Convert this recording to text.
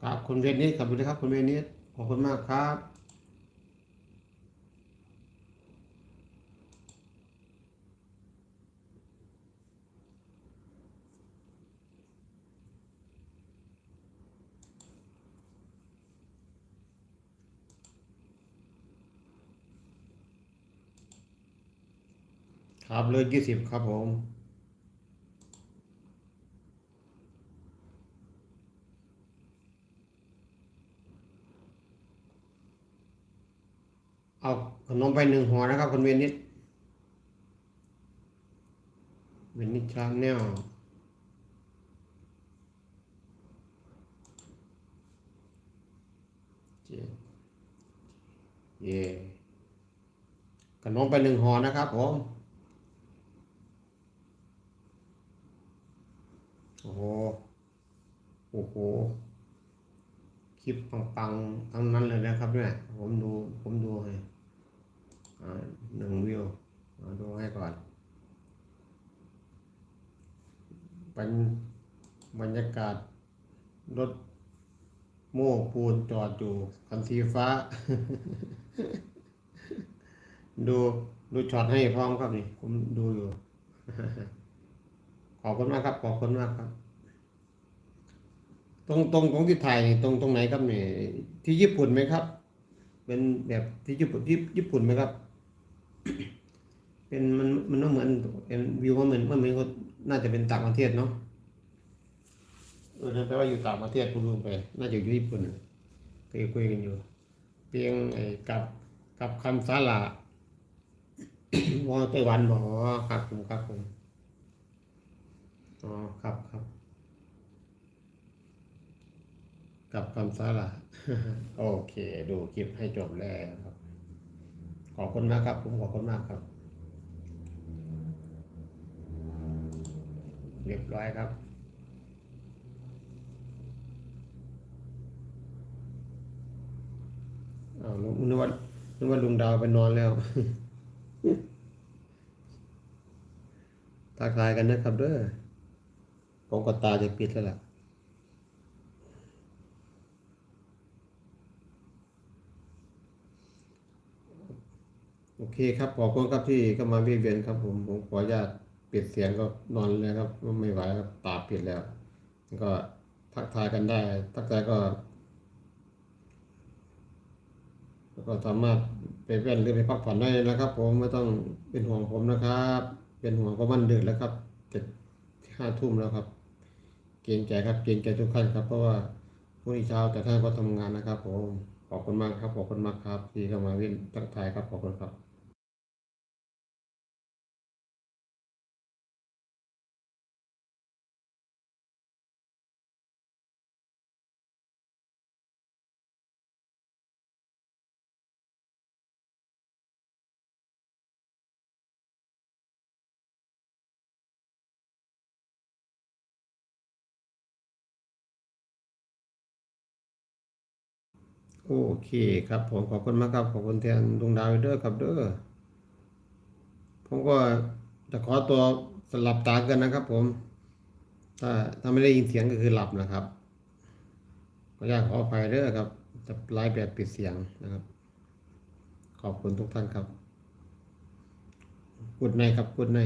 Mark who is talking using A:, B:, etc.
A: ครับคุณเวนิสครับสวัสดีครับคุณเวนิสขอบคุณมากครับครับเลยยี่สิบครับผม เอาขนมไปหนึ่งห่อนะครับคุณเวนิสเวนิสชาแนลเจ็ดเย่ขนมไปหนึ่งห่อนะครับผมโอ้โหโอ้โหคลิปปังๆทั้งนั้นเลยนะครับเนี่ยผมดูผมดูให้ หนึ่งวิวดูให้ก่อน เป็นบรรยากาศรถโม้ปูนจอดอยู่คันสีฟ้า ดูดูช็อตให้พร้อมครับนี่ผมดูอยู่ ขอบคุณมากครับ ขอบคุณมากครับ ตรงตรงตรงที่ถ่ายตรงตรงไหนครับเนี่ยที่ญี่ปุ่นไหมครับ เป็นแบบที่ญี่ปุ่นที่ญี่ปุ่นไหมครับ เป็นมันมันต้องเหมือนเป็นวิวมันเหมือนมันเหมือนก็น่าจะเป็นต่างประเทศเนาะเออนั่นแปลว่าอยู่ต่างประเทศคุณลุงไป น่าจะอยู่ญี่ปุ่นเคยคุยกันอยู่ เพียงไอ้กับกับคำสาลาวอไต้หวันบอกอ๋อครับผมครับผมอ๋อครับครับ กับคำสาระโอเค ดูคลิปให้จบแล้วครับ ขอบคุณมากครับ ผมขอบคุณมากครับ เรียบร้อยครับอ้าวนึกว่านึกว่าลุงดาวไปนอนแล้วทักทายกันนะครับเด้อผมก็ตาจะปิดแล้วล่ะ โอ เคครับขอบคุณครับที่เข้ามาเวียนเวียนครับผมผมขออนุญาตปิดเสียงก็นอนเลยครับไม่ไหวครับตาปิดแล้ว ก็ทักทายกันได้ ทักทายก็ก็สามารถไปเว้นหรือไปพักผ่อนได้นะครับ ผมไม่ต้องเป็นห่วงผมนะครับ เป็นห่วงเพราะมันดึกแล้วครับเจ็ดห้าทุ่มแล้วครับ เกรงใจครับเกรงใจทุกท่านครับ เพราะว่าพรุ่งนี้เช้าแต่ท่านก็ทำงานนะครับ ผมขอบคุณมากครับขอบคุณมากครับ ที่เข้ามาเวียนทักทายครับขอบคุณครับ โอเคครับผมขอบคุณมากครับ ขอบคุณแทนดวงดาวเด้อครับเด้อผมก็จะขอตัวสลับตากันนะครับ ผม ถ้าถ้าไม่ได้ยินเสียงก็คือหลับนะครับขออนุญาตขออภัยเด้อครับจะไลฟ์แบบปิดเสียงนะครับ ขอบคุณทุกท่านครับกดในครับกดใน